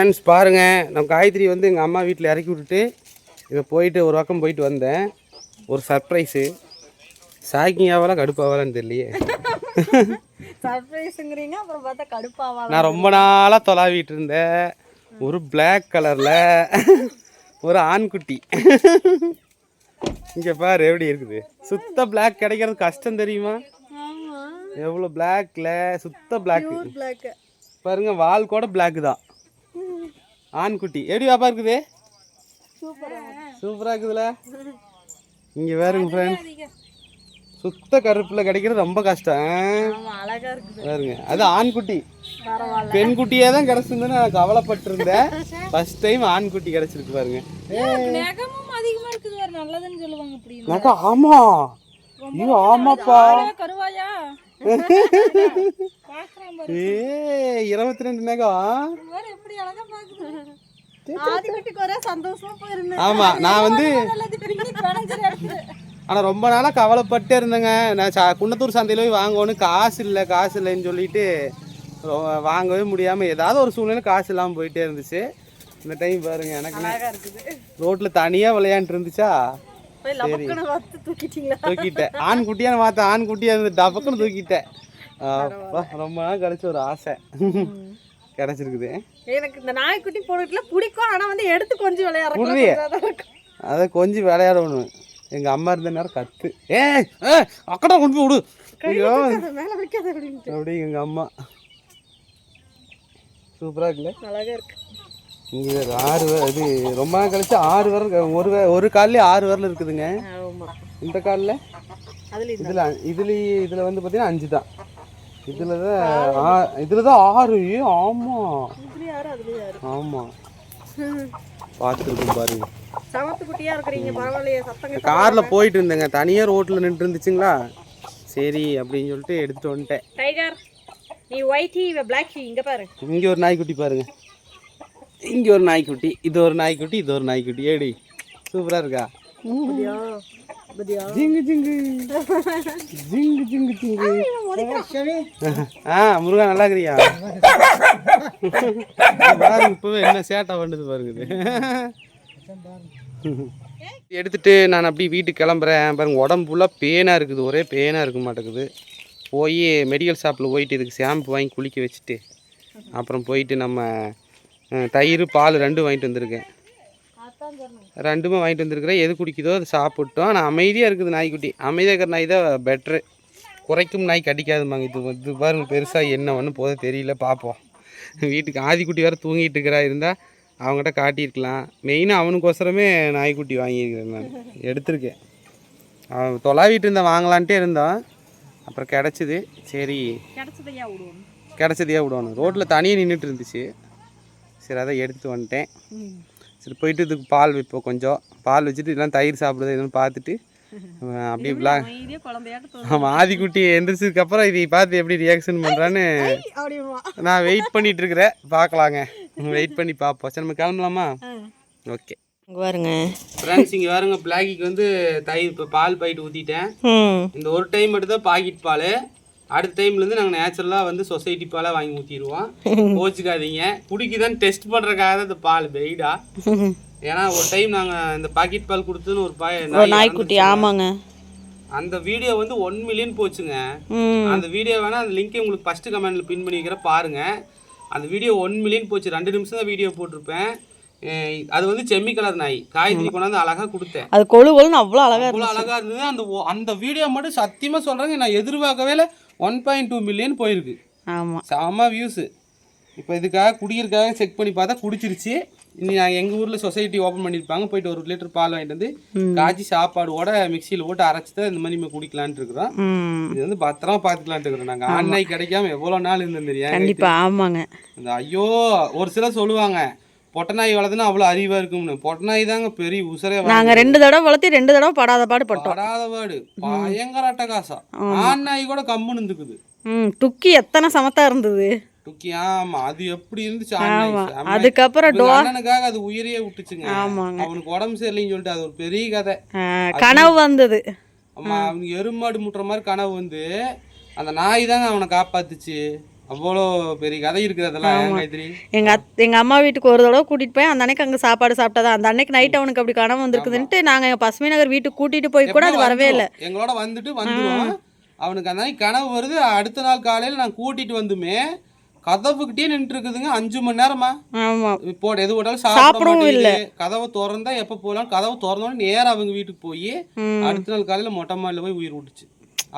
Friends பாருங்க. நம்ம காயத்ரி வந்து எங்கள் அம்மா வீட்டில் இறக்கி விட்டுட்டு இப்போ போயிட்டு ஒரு பக்கம் போயிட்டு வந்தேன். ஒரு சர்ப்ரைஸு சாக்கிங் ஆகலாம் கடுப்பாகலான்னு தெரியலையே. சர்ப்ரைஸுங்கிறீங்க அப்புறம் பார்த்தா கடுப்பாவா நான் ரொம்ப நாளாக தொலாவிட்டு இருந்தேன். ஒரு Black கலரில் ஒரு ஆண்குட்டி. இங்கே பாரு எப்படி இருக்குது. சுத்த Black கிடைக்கிறது கஷ்டம் தெரியுமா? எவ்வளோ பிளாக்ல சுத்த பிளாக் பாருங்க வால் கூட Black தான். ஆண்குட்டி. எப்படி பாப்பா இருக்குது? சூப்பரா சூப்பராக இருக்குதுல? இங்கே பாருங்க ஃப்ரெண்ட் சுத்த கருப்பில் கிடைக்கிறது ரொம்ப கஷ்டம். பாருங்க அது ஆண்குட்டி. பரவாயில்ல. பெண் குட்டியே தான் கிடைச்சிருந்தேன்னு நான் கவலைப்பட்டிருந்தேன். ஃபர்ஸ்ட் டைம் ஆண்குட்டி கிடைச்சிருக்கு பாருங்க. ஆமா. ஐயோ ஆமாப்பா. கருவாயா? ஏ இருபத்தி ரெண்டு போயிருந்தேன். ஆமா நான் வந்து ஆனால் ரொம்ப நாளாக கவலைப்பட்டே இருந்தேங்க. நான் சா குன்னத்தூர் சந்தையில் போய் வாங்கணும் காசு இல்லை காசு இல்லைன்னு சொல்லிட்டு வாங்கவே முடியாமல் ஏதாவது ஒரு சூழ்நிலை காசு இல்லாமல் போயிட்டே இருந்துச்சு. இந்த டைம் பாருங்க எனக்கு ரோட்டில் தனியாக விளையாண்டு இருந்துச்சா? தூக்கிட்டேன். ஆண் குட்டியான பார்த்தேன். ஆண் குட்டியாக இருந்து டபக்குன்னு தூக்கிட்டேன். ரொம்ப நாள் கிடைச்ச ஒரு ஆசை. கிடைச்சிருக்குது. எனக்கு இந்த நாய்க்குட்டி போடுறதுல பிடிக்கும். ஆனா வந்து எடுத்து கொஞ்சம். விளையாடுறேன் அதை கொஞ்சம் விளையாடணும். எங்கள் அம்மா இருந்த நேரம் கத்து. ஏ அக்கடா கொண்டு போய் விடு. ஐயோ. அப்படி எங்கள் அம்மா. சூப்பராக இருக்குல்ல? அழகா இருக்கு. இங்கே ஆறு இது ரொம்ப நாள் கழிச்சு ஆறு விரல் ஒரு ஒரு கால்லேயே ஆறு விரல் இருக்குதுங்க. இந்த காலில்? இதில் இதுலேயே இதில் வந்து பார்த்தீங்கன்னா அஞ்சு தான். இதில் தான் இதில் தான் ஆறு ஆமாம் இதுல ஆமாம் பார்த்துருக்கோம் பாருங்க. காரில் போயிட்டு இருந்தேங்க. தனியாக ரோட்டில் நின்று இருந்துச்சுங்களா சரி அப்படின்னு சொல்லிட்டு எடுத்துகிட்டு வந்துட்டேன். டைகர் நீ ஒயிட்டி இவ பிளாக் இங்க பாரு. இங்கே ஒரு நாய்க்குட்டி பாருங்க. இங்கே ஒரு நாய்க்குட்டி இது ஒரு நாய்க்குட்டி இது ஒரு நாய்க்குட்டி. ஏடி சூப்பராக இருக்கா? ஜிங்கு ஜிங்கு. ஜிங்கு ஜிங்கு ஜிங்கு. ஆ முருகா நல்லா இருக்கிறியா? பாருங்க இப்பவே என்ன சேட்டை பண்ணுது பாருங்க இது. எடுத்துட்டு நான் அப்படியே வீட்டுக்கு கிளம்புறேன். பாருங்க உடம்பு ஃபுல்லாக பேனாக இருக்குது. ஒரே பேனாக இருக்க மாட்டேங்குது. போய் மெடிக்கல் ஷாப்பில் போயிட்டு இதுக்கு ஷாம்பு வாங்கி குளிக்க வச்சுட்டு அப்புறம் போயிட்டு நம்ம தயிர் பால் ரெண்டும் வாங்கிட்டு வந்திருக்கேன். ரெண்டுமே வாங்கிட்டு வந்திருக்கிறேன். எது குடிக்குதோ அது சாப்பிட்டோம். ஆனால் அமைதியாக இருக்குது நாய்க்குட்டி. அமைதியாக இருக்கிற நாய் தான் பெட்ரு குறைக்கும் நாய் கடிக்காதுமாங்க இது இது பாருங்க பெருசாக என்ன ஒன்று போத தெரியல. பார்ப்போம் வீட்டுக்கு ஆதிக்குட்டி வேறு தூங்கிட்டு இருக்கிறா. இருந்தால் அவங்ககிட்ட காட்டியிருக்கலாம். மெயினாக அவனுக்கோசரமே நாய்க்குட்டி வாங்கியிருக்கிறேன் நான். எடுத்திருக்கேன். அவன் தொலாவிட்டு இருந்தேன். வாங்கலான்ட்டே இருந்தோம் அப்புறம் கிடச்சிது. சரி. கிடைச்சதையா விடுவோம். கிடச்சதையே விடணும் ரோட்டில் தனியாக நின்றுட்டு இருந்துச்சு. சரி அதை எடுத்துட்டு வந்துட்டேன். சரி போயிட்டு இதுக்கு பால் வைப்போம் கொஞ்சம். பால் வச்சுட்டு இதெல்லாம் தயிர் சாப்பிடுது எதுவும் பார்த்துட்டு அஹ் அப்படியே இப்படிலாம் ஆமாம் ஆதிக்குட்டி எந்திரிச்சதுக்கு அப்புறம் இதை பார்த்து எப்படி ரியாக்ஷன் பண்ணுறான்னு நான் வெயிட் பண்ணிட்டு இருக்கிறேன். பார்க்கலாங்க. வெயிட் பண்ணி பார்ப்போம். சரி நம்ம கிளம்பலாமா? ஓகே இங்க பாருங்க. ஃப்ரெண்ட்ஸ் இங்கே பாருங்க பிளாக்கிக்கு வந்து தயிர் இப்போ பால் பாக்கெட் ஊற்றிட்டேன் இந்த ஒரு டைம் மட்டும் தான் பாக்கெட் பால். அடுத்த டைம்லேருந்து நாங்கள் நேச்சுரலாக வந்து சொசைட்டி பாலாக வாங்கி ஊற்றிடுவோம் கோச்சிக்காதீங்க. குடிக்குதான்னு டெஸ்ட் பண்ணுறதுக்காக தான் இந்த பால் பெய்டா ஏன்னா ஒரு டைம் நாங்கள் இந்த பாக்கெட் பால் கொடுத்துன்னு ஒரு பாய் நாய் நாய்க்குட்டி ஆமாங்க. அந்த வீடியோ வந்து ஒன் மில்லியன் போச்சுங்க. அந்த வீடியோ வேணா அந்த லிங்க் உங்களுக்கு ஃபர்ஸ்ட் கமெண்ட்ல பின் பண்ணி வைக்கிறேன் பாருங்க. அந்த வீடியோ ஒன் மில்லியன் போச்சு. ரெண்டு நிமிஷம் தான் வீடியோ போட்டிருப்பேன். அது வந்து செம்மி கலர் நாய் காய்கறி கொண்டாந்து அழகா கொடுத்தேன். அது கொழு கொழுன்னு அவ்வளோ அழகா அவ்வளோ அழகா இருந்தது. அந்த அந்த வீடியோ மட்டும் சத்தியமா சொல்றேங்க. நான் எதிர்பார்க்கவே இல்லை. ஒன் பாயிண்ட் டூ மில்லியன் போயிருக்கு. ஆமாம் செம வியூஸ் இப்போ இதுக்காக குடிக்கிறதுக்காக செக் பண்ணி பார்த்தா குடிச்சிருச்சு. இனி நான் எங்கள் ஊரில் சொசைட்டி ஓப்பன் பண்ணியிருப்பாங்க போயிட்டு ஒரு லிட்டர் பால் வாங்கிட்டு வந்து காய்ச்சி சாப்பாடோட மிக்சியில் போட்டு அரைச்சி தான் இந்த மாதிரி நம்ம குடிக்கலான்ட்டு இருக்கிறோம் இது வந்து பத்திரமா பார்த்துக்கலான்ட்டு இருக்கிறோம். நாங்கள் ஆண்நாய் கிடைக்காம எவ்வளோ நாள் இருந்தோம் தெரியும்? கண்டிப்பாக ஆமாங்க. இந்த ஐயோ ஒரு சிலர் சொல்லுவாங்க பொட்டை நாய் வளர்த்துனா அவ்வளோ அறிவாக இருக்கும்னு. பொட்டை நாய் தாங்க பெரிய உசரே நாங்கள் ரெண்டு தடவை வளர்த்தி ரெண்டு தடவை படாத பாடு பட்டோம். படாத பாடு. பயங்கர அட்டகாசம். ஆண் நாய் கூட கம்முன்னு இருந்துக்குது ம் துக்கி எத்தனை சமத்தா இருந்தது. டுக்கி ஆமா அது எப்படி இருந்துச்சு செம்ம. அதுக்கப்புறம் அண்ணனுக்காக அது உயிரையே விட்டுச்சுங்க. ஆமாங்க. அவனுக்கு உடம்பு சரியில்லைன்னு சொல்லிட்டு அது ஒரு பெரிய கதை. கனவு வந்தது. ஆமா அவனுக்கு எருமாடு முட்டுற மாதிரி கனவு வந்து அந்த நாய் தாங்க அவனை காப்பாத்துச்சு. அவ்வளோ பெரிய கதை இருக்குது அதெல்லாம் காயத்ரி. எங்க அத் எங்க அம்மா வீட்டுக்கு ஒரு தடவை கூட்டிட்டு போய் அந்த அன்னைக்கு அங்க சாப்பாடு சாப்பிட்டதா? அந்த அன்னைக்கு நைட் அவனுக்கு அப்படி கனவு வந்திருக்குதுன்ட்டு நாங்க எங்க பசுமை நகர் வீட்டுக்கு கூட்டிட்டு போய் கூட அது வரவே இல்லை. எங்களோட வந்துட்டு வந்துடும் அவனுக்கு அந்த கனவு வருது. அடுத்த நாள் காலையில் நான் கூட்டிட்டு வந்துமே கதவுக்கிட்டே நின்று இருக்குதுங்க அஞ்சு மணி நேரமா? ஆமா. இப்போ எது போட்டாலும் சாப்பிட மாட்டேங்குது. கதவை திறந்தா எப்போ போகலாம் கதவை திறந்தோடனே நேரா அவங்க வீட்டுக்கு போய். அடுத்த நாள் காலையில் மொட்டை மாடியில் போய் உயிர் விட்டுச்சு.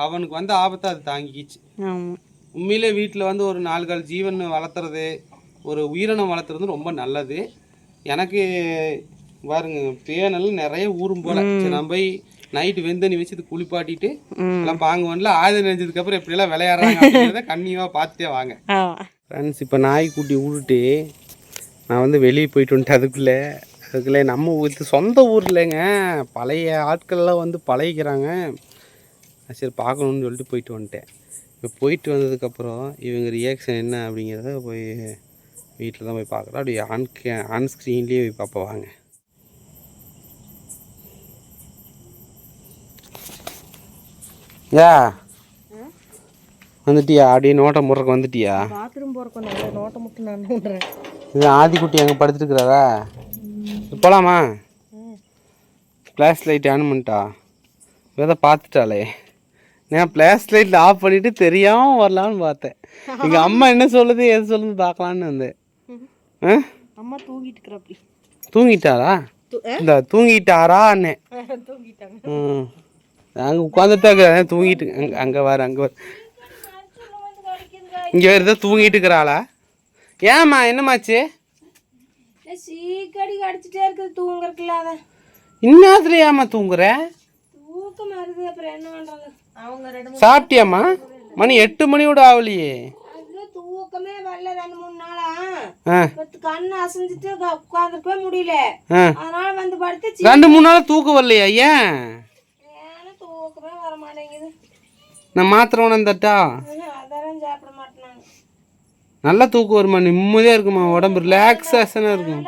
அவனுக்கு வந்து ஆபத்தை அது தாங்கிக்கிச்சு. உண்மையிலே வீட்டில் வந்து ஒரு நாலு கால் ஜீவன் வளர்த்துறது ஒரு உயிரினம் வளர்த்துறது ரொம்ப நல்லது. எனக்கு பாருங்க பேனெல்லாம் நிறைய ஊரும் போல. சரி நான் போய் நைட்டு வெந்தண்ணி வச்சு இது குளிப்பாட்டிட்டு. எல்லாம் பாங்க வரல ஆயுதம் நெஞ்சதுக்கு அப்புறம் எப்படியெல்லாம் விளையாடுறாங்க அப்படிங்கிறத கண்ணியமாக பார்த்துட்டே வாங்க. ஃப்ரெண்ட்ஸ் இப்போ நாய்க்குட்டி விட்டுட்டு நான் வந்து வெளியே போயிட்டு வந்துட்டு அதுக்குள்ளே. அதுக்குள்ளே நம்ம ஊர் சொந்த ஊர் இல்லைங்க. பழைய ஆட்கள்லாம் வந்து பழகிக்கிறாங்க. சரி பார்க்கணுன்னு சொல்லிட்டு போயிட்டு வந்துட்டேன். இப்போ போயிட்டு வந்ததுக்கப்புறம் இவங்க ரியாக்ஷன் என்ன அப்படிங்கிறத போய் வீட்டில் தான் போய் பார்க்குறோம். அப்படி ஆன் ஆன் ஸ்க்ரீன்லேயே போய் பார்ப்போம் வாங்க. யா? வந்துட்டியா? அப்படியே நோட்டை முறக்க வந்துட்டியா? பாத்ரூம் போறக்கு நல்ல நோட்டம் மட்டும் நான் இது ஆதிக்குட்டி அங்கே படுத்துருக்குறாரா? போகலாமா ஃப்ளாஷ் லைட் ஆன் பண்ணிட்டா? இதை பார்த்துட்டாளே. நான் ஃப்ளாஷ் லைட்டில் ஆஃப் பண்ணிவிட்டு தெரியாமல் வரலான்னு பார்த்தேன். எங்கள் அம்மா என்ன சொல்லுது எது சொல்லுது பார்க்கலான்னு வந்தேன். ஆ? அம்மா தூங்கிட்டு தூங்கிட்டாரா இந்த தூங்கிட்டாரா அண்ணே தூங்கிட்டாங்க. ம். அங்கே உட்காந்துட்டாங்க தூங்கிட்டு அங்கே அங்கே வர அங்கே வர இங்கே வருதா தூங்கிட்டு இருக்கிறாளா? ஏம்மா என்னமாச்சு சீக்கடி கடிச்சிட்டே இருக்குது தூங்குறதுல அவன். ஏம்மா தூங்குற? தூக்கம் வருது அப்புறம் என்ன ரெண்டு சாப்பிட்டியாம்மா? மணி எட்டு மணியோட ஆகலையே. தூக்கமே வரல ரெண்டு மூணு நாளா? கண்ணு அசைஞ்சிட்டு உட்காந்துருக்கவே முடியல. ஆ. அதனால வந்து படுத்து சி- ரெண்டு மூணு நாள் தூக்கம் வரலையா ஏன்? ஏன்னா தூக்கமே வர மாட்டேங்குது. நான் மாத்திரை தட்டா அதெல்லாம் சாப்பிட நான் நல்லா தூக்கம் வருமா நிம்மதியாக இருக்குமா உடம்பு ரிலாக்ஸேஷனாக இருக்கும்.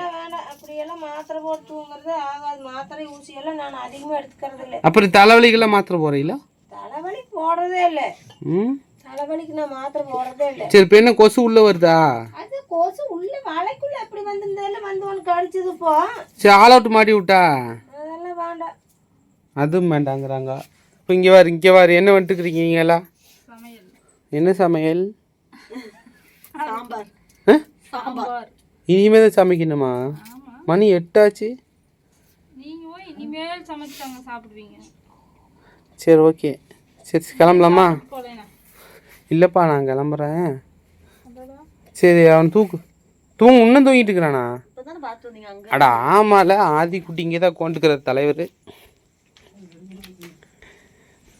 அப்படியெல்லாம் மாத்திரை போட்டு தூங்குறது ஆகாது. மாத்திரை ஊசியெல்லாம் நான் அதிகமாக எடுத்துக்கிறது இல்லை அப்புறம் தலைவலிக்கெல்லாம் மாத்திரை போகிறீங்களா போடுறதே இல்லை. ம்? தலைவலிக்கு நான் மாத்திரை போடுறதே இல்லை. சரி இப்போ என்ன கொசு உள்ளே வருதா? அது கொசு உள்ள வலைக்குள்ள எப்படி வந்திருந்ததுல வந்து உனக்கு கடிச்சது போ. சரி ஆல் அவுட் மாட்டி விட்டா? அதெல்லாம் வேண்டாம். அதுவும் வேண்டாங்கிறாங்க. இப்போ இங்கே வாரு இங்கே வாரு. என்ன வந்துட்டுக்கிறீங்க நீங்களா என்ன சமையல்? சாம்பார். ஆ? சாம்பார். இனிமே தான் சமைக்கணுமா? மணி எட்டாச்சு? நீங்களும் இனிமேல் சமைச்சாங்க சாப்பிடுவீங்க. சரி ஓகே சரி கிளம்பலாமா? இல்லைப்பா நான் கிளம்புறேன். சரி அவன் தூக்கு தூங்கு இன்னும் தூங்கிட்டு இருக்கிறானா? அட ஆமால ஆதி குட்டிங்க தான் கொண்டுக்கிற தலைவர்.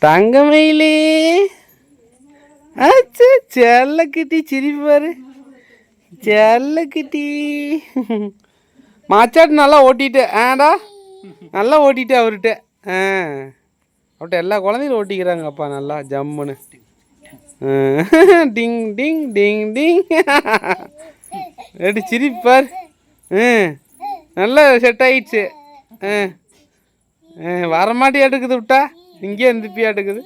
தங்கமயிலே. அச்சா செல்ல கிட்டி சிரிப்பாரு செல்லக்கிட்டி. மாச்சாட்டு நல்லா ஓட்டிட்டு ஆடா. நல்லா ஓட்டிட்டு அவர்கிட்ட. ஆ. அவர்கிட்ட எல்லா குழந்தைகளும் ஓட்டிக்கிறாங்கப்பா நல்லா ஜம்முன்னு. டிங் டிங் டிங் டிங். ரெடி சிரிப்பார் ஆ. நல்லா செட் ஆயிடுச்சு. ஆ. ஆ, விட்டா? இங்கே இருந்துப்பியாட்டுக்குது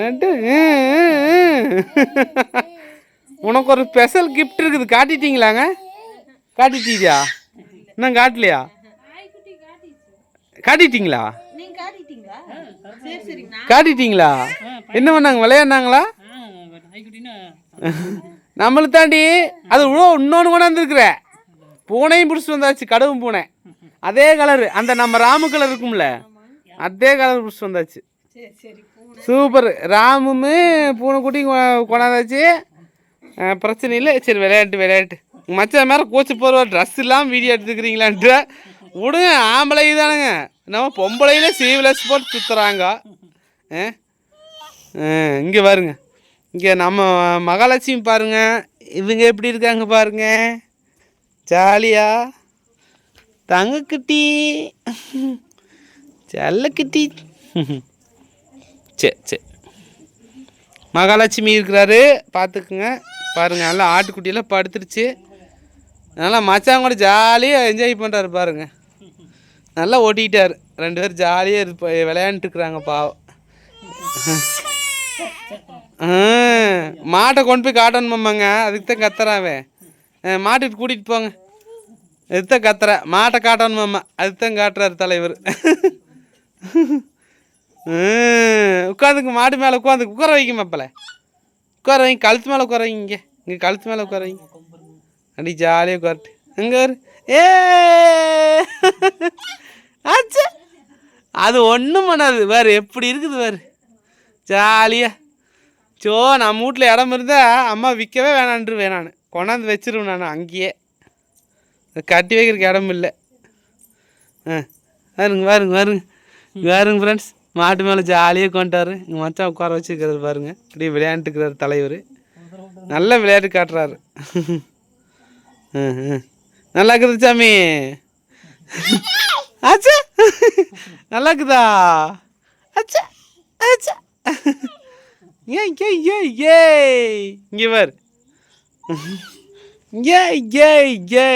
ஆட்டு, உனக்கு ஒரு ஸ்பெஷல் கிஃப்ட் இருக்குது. காட்டிட்டீங்களாங்க? காட்டிட்டீங்களா? இன்னும் காட்டலையா? காட்டிட்டீங்களா? காட்டிட்டீங்களா சரி சரிங்கண்ணா காட்டிட்டீங்களா? என்ன பண்ணாங்க? விளையாடினாங்களா? நம்மளுக்கு தாண்டி அது இவ்வளோ இன்னொன்று கொண்டாந்துருக்குற. பூனையும் பிடிச்சிட்டு வந்தாச்சு கடவும் பூனை. அதே கலரு அந்த நம்ம ராமு கலர் இருக்கும்ல அதே கலர் பிடிச்சிட்டு வந்தாச்சு. சரி சரி. சூப்பர் ராமுமே பூனைக்குட்டியும் கொ- கொண்டாந்தாச்சு. பிரச்சனை இல்லை. சரி விளையாட்டு விளையாட்டு. மச்சான் மேலே கோச்சு போகிற ட்ரெஸ் இல்லாமல் வீடியோ எடுத்துக்கிறீங்களான்ட்டு விடுங்க ஆம்பளை தானுங்க. நம்ம பொம்பளையில சீவ்லெஸ் போட்டு சுற்றுறாங்க இங்கே பாருங்க. இங்கே நம்ம மகாலட்சுமி பாருங்க. இவங்க எப்படி இருக்காங்க பாருங்க. ஜாலியா. தங்கக்குட்டி செல்லக்குட்டி சரி சரி மகாலட்சுமி இருக்கிறாரு. பார்த்துக்குங்க பாருங்க நல்லா ஆட்டுக்குட்டியெல்லாம் படுத்துருச்சு. நல்லா மச்சான் கூட ஜாலியாக என்ஜாய் பண்ணுறாரு பாருங்கள் நல்லா ஓட்டிக்கிட்டார் ரெண்டு பேரும் ஜாலியாக இருப்ப விளையாண்டுருக்குறாங்க இருக்கிறாங்க பாவம். மாட்டை கொண்டு போய் காட்டணுமாம்மாங்க அதுக்கு தான் கத்துறாவே மாட்டுக்கு கூட்டிகிட்டு போங்க. இதுதான் தான் கத்துற மாட்டை காட்டணுமாம்மா அதுக்கு தான் காட்டுறாரு தலைவர். உட்காந்துக்கு மாடு மேலே உட்காந்து உட்கார வைக்க மாப்பிள. உட்கார வைங்க. கழுத்து மேலே உட்கார வைங்க. இங்கே கழுத்து மேலே உட்கார வைங்க. அப்படி ஜாலியாக உட்காரட்டு. இங்கே ஏ ஆச்சு அது ஒன்றும் பண்ணாது. வேறு எப்படி இருக்குது வேறு? ஜாலியாக சோ நம்ம வீட்டில் இடம் இருந்தால் அம்மா விற்கவே வேணான்ருவேன் நான். கொண்டாந்து வச்சிருவேன் நான் அங்கேயே. கட்டி வைக்கிறதுக்கு இடம் இல்லை. ஆ வருங்க வருங்க வருங்க. வருங்க ஃப்ரெண்ட்ஸ் மாட்டு மேலே ஜாலியாக கொண்டாரு இங்கே மச்சான் உட்கார வச்சுருக்கிறாரு பாருங்க. அப்படியே விளையாண்டுக்கிறார் தலைவர். நல்ல விளையாட்டு காட்டுறாரு. ஆ, ஆ. நல்லா இருக்குது சாமி. ஆச்சா. நல்லா இருக்குதா அச்சா அச்சா ஏய் ஏ ஏ ஏய். இங்கே பார். ஏய் ஏ ஏ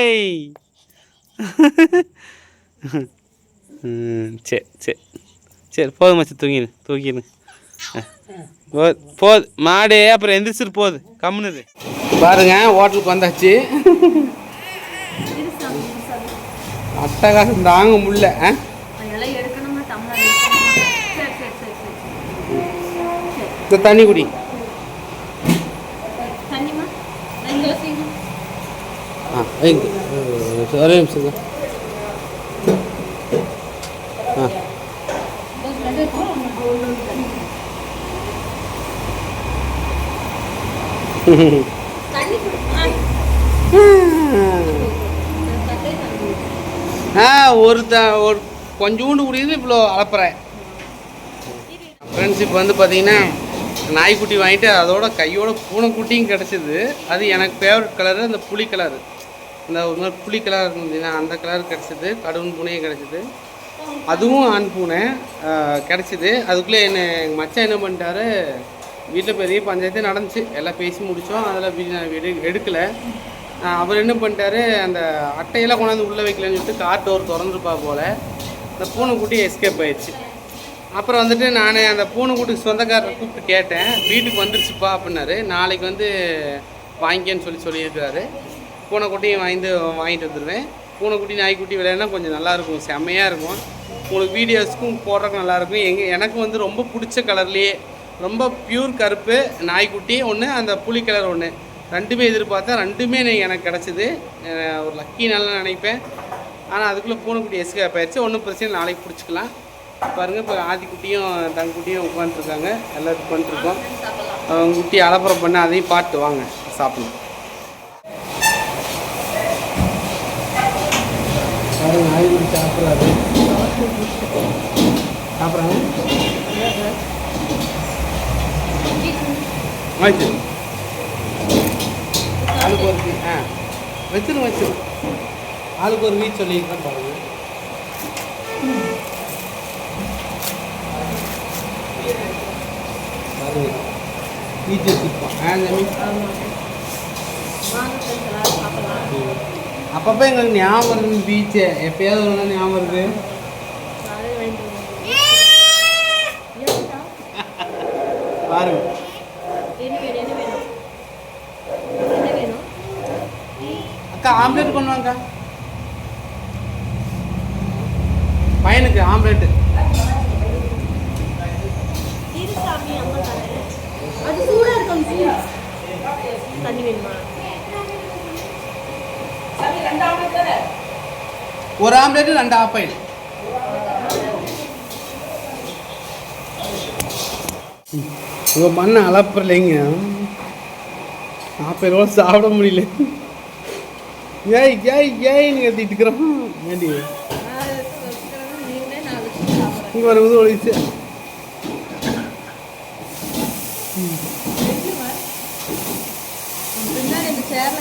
ம், சரி சரி சரி போதும் மச்சு தூங்கிடு தூங்கிடு போது போது மாடு அப்புறம் எந்திரிச்சிட்டு போகுது கம்முனுது பாருங்க ஹோட்டலுக்கு வந்தாச்சு. அட்டகாசம் தாங்க முடியல இந்த தண்ணி குடி. ஆ அஹ், ஒரே நிமிஷம். ஆ. ஆ. ஒரு த ஒரு கொஞ்சோண்டு குடியுது இவ்வளோ அளப்புறேன் ஃப்ரெண்ட்ஸ் இப்போ வந்து பார்த்தீங்கன்னா நாய்க்குட்டி வாங்கிட்டு அதோட கையோட பூனைக்குட்டியும் கிடச்சிது. அது எனக்கு ஃபேவரட் கலரு அந்த புளி கலரு இந்த ஒரு மாதிரி புளி கலர் இருந்ததுன்னா அந்த கலர் கிடச்சிது. கடுவன் பூனையும் கிடச்சிது. அதுவும் ஆண் பூனை கிடச்சிது. அதுக்குள்ளே என்ன எங்கள் மச்சான் என்ன பண்ணிட்டாரு வீட்டில் பெரிய பஞ்சாயத்து நடந்துச்சு. எல்லாம் பேசி முடித்தோம் அதில் நான் எடு எடுக்கலை. அவர் என்ன பண்ணிட்டாரு அந்த அட்டையெல்லாம் கொண்டாந்து உள்ளே வைக்கலன்னு சொல்லிட்டு கார் டோர் திறந்துருப்பா போல். அந்த பூனைக்குட்டி எஸ்கேப் ஆயிடுச்சு. அப்புறம் வந்துட்டு நான் அந்த பூனைக்குட்டிக்கு சொந்தக்காரரை கூப்பிட்டு கேட்டேன் வீட்டுக்கு வந்துருச்சுப்பா அப்படின்னாரு. நாளைக்கு வந்து வாங்கிக்கன்னு சொல்லி சொல்லியிருக்கிறாரு பூனைக்குட்டியும் வாங்கி வாங்கிட்டு வந்துடுவேன் பூனைக்குட்டி நாய்க்குட்டி விளையாடினா கொஞ்சம் நல்லாயிருக்கும் செம்மையாக இருக்கும். உங்களுக்கு வீடியோஸ்க்கும் போடுறதுக்கு நல்லாயிருக்கும் எங்கள் எனக்கு வந்து ரொம்ப பிடிச்ச கலர்லேயே ரொம்ப பியூர் கருப்பு நாய்க்குட்டி ஒன்று அந்த புளி கலர் ஒன்று ரெண்டுமே எதிர்பார்த்தா ரெண்டுமே எனக்கு கிடச்சிது. ஒரு லக்கி நல்லா நினைப்பேன். ஆனால் அதுக்குள்ளே பூனைக்குட்டி எஸ்கேப் ஆயிடுச்சு. ஒன்றும் பிரச்சனை இல்லை, நாளைக்கு பிடிச்சிக்கலாம். பாருங்கள் இப்போ ஆதிக்குட்டியும் தங்குட்டியும் உட்காந்துருக்காங்க எல்லாம் உட்காந்துருக்கோம் அவங்க குட்டி அலப்புறம் பண்ண அதையும் பாட்டு வாங்க. ஆதிக்குட்டி சாப்பிட்றாரு. சாப்பிட்றாங்க. வச்சு ஆளுக்கு ஒரு ஆ வச்சிரு வச்சிரு. ஆளுக்கு ஒரு வீச் சொல்லியிருக்கேன் பாருங்க. பாருங்க. வீச் வச்சிருப்போம் ஆ அப்பப்போ எங்களுக்கு ஞாபகம் வருது பீச்சு எப்பயாவது ஒரு ஞாபகம் வருது. பாருங்க. அக்கா ஆம்லேட் கொண்டு வாங்க பையனுக்கு ஆம்லேட்டு அது சூடா இருக்கும் தண்ணி வேணுமா? ஒரு ஆம்லேட்டு ரெண்டு ஆஃப் ஆயில் உங்கள் மண்ணை அளப்புறலைங்க. நாற்பது ரூபா சாப்பிட முடியல. ஏய் ஏய் ஏய்னு கத்திட்டு இருக்கிறோம் ஏண்டி? இங்கே வரும்போது ஒழிச்சு பின்னாடி இந்த சேர்ல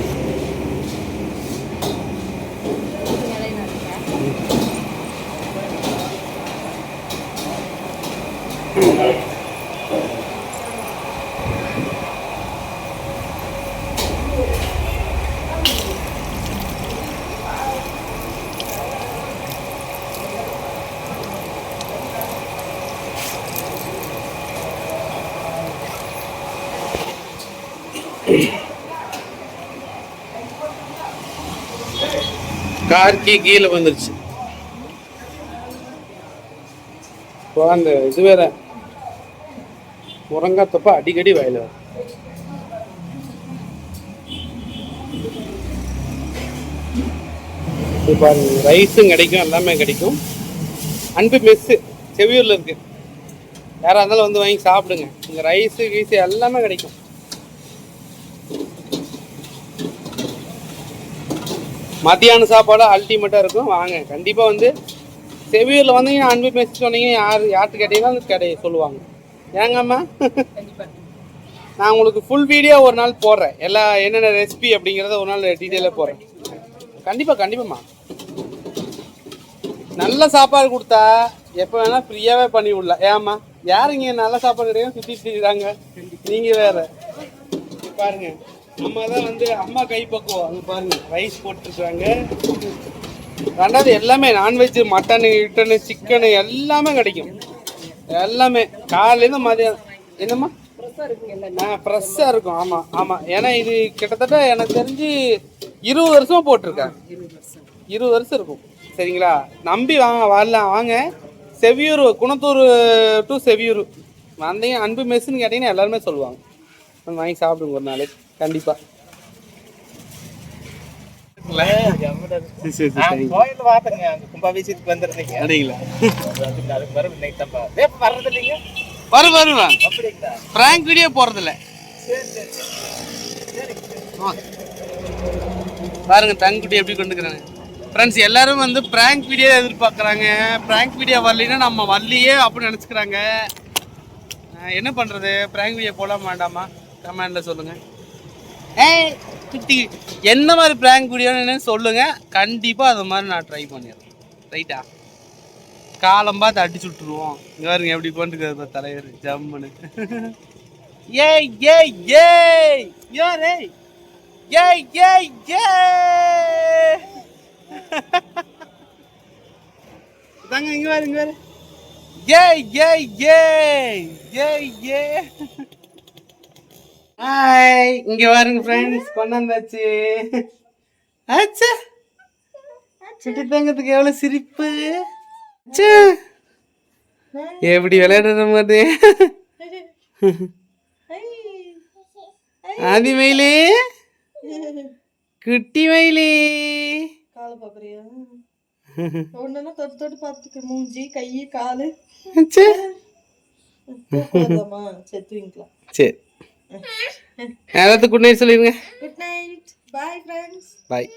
கார்கி கீழே வந்துருச்சு இப்போ அந்த இது வேற முருங்காத்தப்ப அடிக்கடி வயல வரும். இது பாருங்க ரைஸும் கிடைக்கும் எல்லாமே கிடைக்கும். அன்பு மெஸ்ஸு செவியூரில் இருக்கு. யாராக இருந்தாலும் வந்து வாங்கி சாப்பிடுங்க. இங்கே ரைஸு கீஸு எல்லாமே கிடைக்கும். மத்தியான சாப்பாடு அல்டிமேட்டாக இருக்கும். வாங்க கண்டிப்பாக வந்து செவியூரில் வந்தீங்க அன்பு மெஸ் சொன்னீங்க யார் யார்கிட்ட கேட்டீங்கன்னா கடை சொல்லுவாங்க. ஏங்கம்மா நான் உங்களுக்கு ஃபுல் வீடியோ ஒரு நாள் போடுறேன். எல்லா என்னென்ன ரெசிபி அப்படிங்கிறத ஒரு நாள் டீட்டெயிலாக போடுறேன். கண்டிப்பாக கண்டிப்பாம்மா. நல்ல சாப்பாடு கொடுத்தா எப்போ வேணால் ஃப்ரீயாகவே பண்ணி விடலாம். ஏம்மா யார் இங்கே நல்ல சாப்பாடு கிடையாது சுற்றிட்டு இருக்காங்க நீங்கள் வேற. பாருங்க. நம்ம தான் வந்து அம்மா கை பக்குவோம். அங்கே பாருங்க ரைஸ் போட்டுருக்காங்க. ரெண்டாவது எல்லாமே நான்வெஜ் மட்டனு கிட்டனு சிக்கனு எல்லாமே கிடைக்கும். எல்லாமே. காலையிலேருந்து மதியம் என்னம்மா? ஆ ஃப்ரெஷ்ஷாக இருக்கும். ஆமாம் ஆமாம் ஏன்னா இது கிட்டத்தட்ட எனக்கு தெரிஞ்சு இருபது வருஷமாக போட்டிருக்கேன். இருபது வருஷம் இருக்கும். சரிங்களா? நம்பி வாங்க வரலாம் வாங்க. செவியூர் குணத்தூர் டு செவியூர். வந்தீங்க அன்பு மெஸ்ஸுன்னு கேட்டிங்கன்னா எல்லாருமே சொல்லுவாங்க. வாங்கி சாப்பிடுங்க ஒரு நாளைக்கு. கண்டிப்பாக கோயில் பார்த்தங்க அங்க கும்பாபிஷேகத்துக்கு வந்திருந்தீங்க. அதுக்கு இன்னைக்கு தப்பா வர்றது இல்லைங்க. வரும் வருவேன் அப்படிங்களா? ஃப்ராங்க் வீடியோ சரி பாருங்க தங்குட்டி எப்படி கொண்டுக்கிறாங்க ஃப்ரெண்ட்ஸ் எல்லாரும் வந்து ப்ராங்க் வீடியோ எதிர்பார்க்குறாங்க. ப்ராங்க் வீடியோ வரலைன்னா நம்ம வரலையே அப்படின்னு நினச்சிக்கிறாங்க. என்ன பண்ணுறது ப்ராங்க் வீடியோ போடலாம் வேண்டாமா? கமெண்டில் சொல்லுங்கள் ஏ குட்டி. என்ன மாதிரி ப்ராங்க் வீடியோன்னு சொல்லுங்கள் கண்டிப்பாக அது மாதிரி நான் ட்ரை பண்ணிடுறேன். ரைட்டா காலம் பார்த்து அடிச்சு விட்டுருவோம். இங்கே பாருங்க எப்படி கொண்டுக்கிறது தலைவர். ஜம்முன்னு. ஏய் ஏய் ஏய். யோ ஏய் ஏய் ஏ ஏய். தாங்க இங்கே பாருங்க பாரு. ஏய் ஏய் ஏய். ஏய் ஏ ஹாய் இங்க பாருங்க ஃப்ரெண்ட்ஸ் கொண்டாந்தாச்சு ஆச்சா. சுட்டி தங்கத்துக்கு எவ்வளவு சிரிப்பு. அச்சா. எப்படி விளையாடுற மாதிரி ஆதி மயிலே. குட்டி மயிலே. காலை பார்க்குறியா? ஒன்றுனா தொட்டு தொட்டு பார்த்துக்க. மூஞ்சி கை காலு. சரி தூங்கிக்கலாம். சரி. யாராவது குட் நைட் சொல்லிடுங்க good night bye friends bye